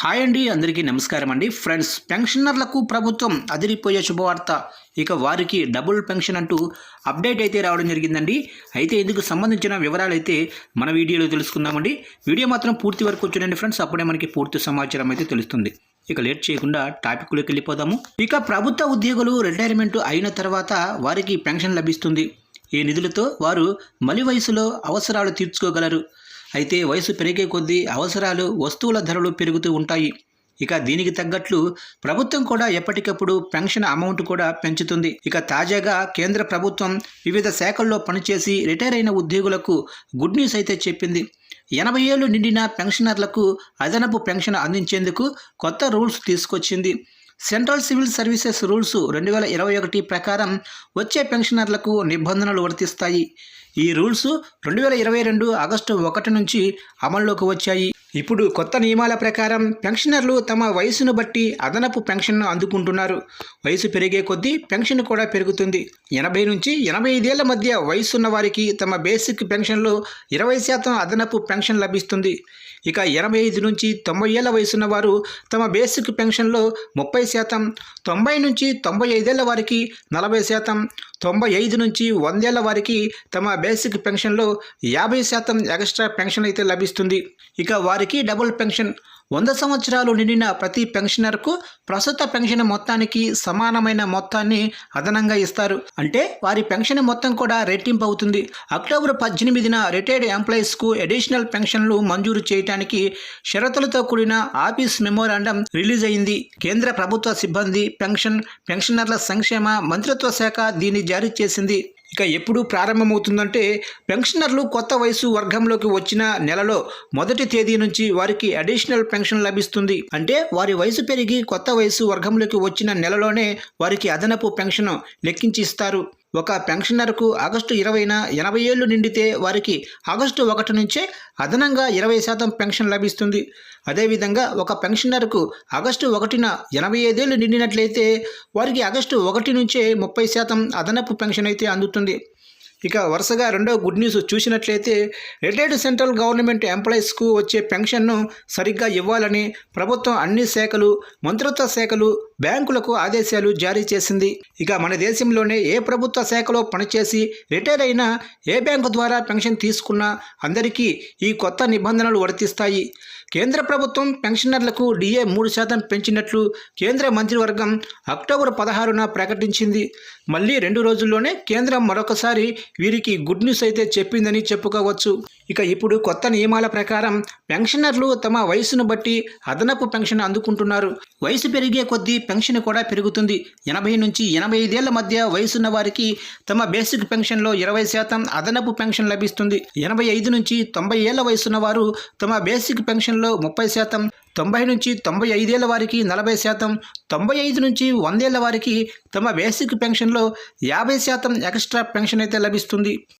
Hi అండి అందరికీ నమస్కారం అండి. ఫ్రెండ్స్ పెన్షనర్లకు ప్రభుత్వం అదిరిపోయే శుభవార్త. ఇక వారికి డబుల్ పెన్షన్ అంటూ అప్డేట్ అయితే రావడం జరిగిందండి. అయితే ఇందుకు సంబంధించిన వివరాలు అయితే మన వీడియోలో తెలుసుకుందామండి. వీడియో మాత్రం పూర్తి వరకు చూడండి ఫ్రెండ్స్ అప్పుడే మనకి పూర్తి సమాచారం అయితే తెలుస్తుంది. ఇక లేట్ చేయకుండా టాపిక్లోకి వెళ్ళిపోదాము. ఇక ప్రభుత్వ ఉద్యోగులు రిటైర్మెంట్ అయిన తర్వాత వారికి పెన్షన్ లభిస్తుంది. ఈ నిధులతో వారు మలి వయసులో అవసరాలు తీర్చుకోగలరు. అయితే వయసు పెరిగే కొద్దీ అవసరాలు వస్తువుల ధరలు పెరుగుతూ ఉంటాయి. ఇక దీనికి తగ్గట్లు ప్రభుత్వం కూడా ఎప్పటికప్పుడు పెన్షన్ అమౌంట్ కూడా పెంచుతుంది. ఇక తాజాగా కేంద్ర ప్రభుత్వం వివిధ శాఖల్లో పనిచేసి రిటైర్ అయిన ఉద్యోగులకు గుడ్ న్యూస్ అయితే చెప్పింది. ఎనభై ఏళ్ళు నిండిన పెన్షనర్లకు అదనపు పెన్షన్ అందించేందుకు కొత్త రూల్స్ తీసుకొచ్చింది. సెంట్రల్ సివిల్ సర్వీసెస్ రూల్స్ రెండు వేల ఇరవై ఒకటి ప్రకారం వచ్చే పెన్షనర్లకు నిబంధనలు వర్తిస్తాయి. ఈ రూల్స్ రెండు వేల ఇరవై రెండు ఆగస్టు ఒకటి నుంచి అమల్లోకి వచ్చాయి. ఇప్పుడు కొత్త నియమాల ప్రకారం పెన్షనర్లు తమ వయసును బట్టి అదనపు పెన్షన్ను అందుకుంటున్నారు. వయసు పెరిగే కొద్దీ పెన్షన్ కూడా పెరుగుతుంది. ఎనభై నుంచి ఎనభై ఐదేళ్ళ మధ్య వయసున్న వారికి తమ బేసిక్ పెన్షన్లో ఇరవై శాతం అదనపు పెన్షన్ లభిస్తుంది. ఇక ఎనభై ఐదు నుంచి తొంభై ఏళ్ళ వయసున్న వారు తమ బేసిక్ పెన్షన్లో ముప్పై శాతం తొంభై నుంచి తొంభై ఐదేళ్ళ వారికి నలభై శాతం తొంభై ఐదు నుంచి వందేళ్ళ వారికి తమ బేసిక్ పెన్షన్లో యాభై శాతం ఎక్స్ట్రా పెన్షన్ అయితే లభిస్తుంది. ఇక వారికి డబుల్ పెన్షన్. వంద సంవత్సరాలు నిండిన ప్రతి పెన్షనర్కు ప్రస్తుత పెన్షన్ మొత్తానికి సమానమైన మొత్తాన్ని అదనంగా ఇస్తారు. అంటే వారి పెన్షన్ మొత్తం కూడా రెట్టింపు అవుతుంది. అక్టోబర్ పద్దెనిమిదిన రిటైర్డ్ ఎంప్లాయీస్కు అడిషనల్ పెన్షన్లు మంజూరు చేయడానికి షరతులతో కూడిన ఆఫీస్ మెమోరాండం రిలీజ్ అయింది. కేంద్ర ప్రభుత్వ సిబ్బంది పెన్షన్ పెన్షనర్ల సంక్షేమ మంత్రిత్వ శాఖ దీని జారీ చేసింది. ఇక ఎప్పుడు ప్రారంభమవుతుందంటే పెన్షనర్లు కొత్త వయసు వర్గంలోకి వచ్చిన నెలలో మొదటి తేదీ నుంచి వారికి అడిషనల్ పెన్షన్ లభిస్తుంది. అంటే వారి వయసు పెరిగి కొత్త వయసు వర్గంలోకి వచ్చిన నెలలోనే వారికి అదనపు పెన్షన్ లెక్కించి ఇస్తారు ఒక పెన్షనర్కు ఆగస్టు ఇరవైన ఎనభై ఏళ్ళు నిండితే వారికి ఆగస్టు ఒకటి నుంచే అదనంగా ఇరవై శాతం పెన్షన్ లభిస్తుంది. అదేవిధంగా ఒక పెన్షనర్కు ఆగస్టు ఒకటిన ఎనభై ఐదేళ్ళు నిండినట్లయితే వారికి ఆగస్టు ఒకటి నుంచే ముప్పై శాతం అదనపు పెన్షన్ అయితే అందుతుంది. ఇక వరుసగా రెండో గుడ్ న్యూస్ చూసినట్లయితే రిటైర్డ్ సెంట్రల్ గవర్నమెంట్ ఎంప్లాయీస్కు వచ్చే పెన్షన్ను సరిగ్గా ఇవ్వాలని ప్రభుత్వం అన్ని శాఖలు మంత్రిత్వ శాఖలు బ్యాంకులకు ఆదేశాలు జారీ చేసింది. ఇక మన దేశంలోనే ఏ ప్రభుత్వ శాఖలో పనిచేసి రిటైర్ అయినా ఏ బ్యాంకు ద్వారా పెన్షన్ తీసుకున్నా అందరికీ ఈ కొత్త నిబంధనలు వర్తిస్తాయి. కేంద్ర ప్రభుత్వం పెన్షనర్లకు డిఏ మూడు శాతం పెంచినట్లు కేంద్ర మంత్రివర్గం అక్టోబర్ పదహారున ప్రకటించింది. మళ్ళీ రెండు రోజుల్లోనే కేంద్రం మరొకసారి వీరికి గుడ్ న్యూస్ అయితే చెప్పిందని చెప్పుకోవచ్చు. ఇక ఇప్పుడు కొత్త నియమాల ప్రకారం పెన్షనర్లు తమ వయసును బట్టి అదనపు పెన్షన్ అందుకుంటున్నారు. వయసు పెరిగే కొద్దీ పెన్షన్ కూడా పెరుగుతుంది. ఎనభై నుంచి ఎనభై ఐదేళ్ళ మధ్య వయసున్న వారికి తమ బేసిక్ పెన్షన్లో ఇరవై శాతం అదనపు పెన్షన్ లభిస్తుంది. ఎనభై ఐదు నుంచి తొంభై ఏళ్ళ వయసున్న వారు తమ బేసిక్ పెన్షన్లో ముప్పై శాతం తొంభై నుంచి తొంభై ఐదేళ్ళ వారికి నలభై శాతం తొంభై ఐదు నుంచి వందేళ్ళ వారికి తమ బేసిక్ పెన్షన్లో యాభై శాతం ఎక్స్ట్రా పెన్షన్ అయితే లభిస్తుంది.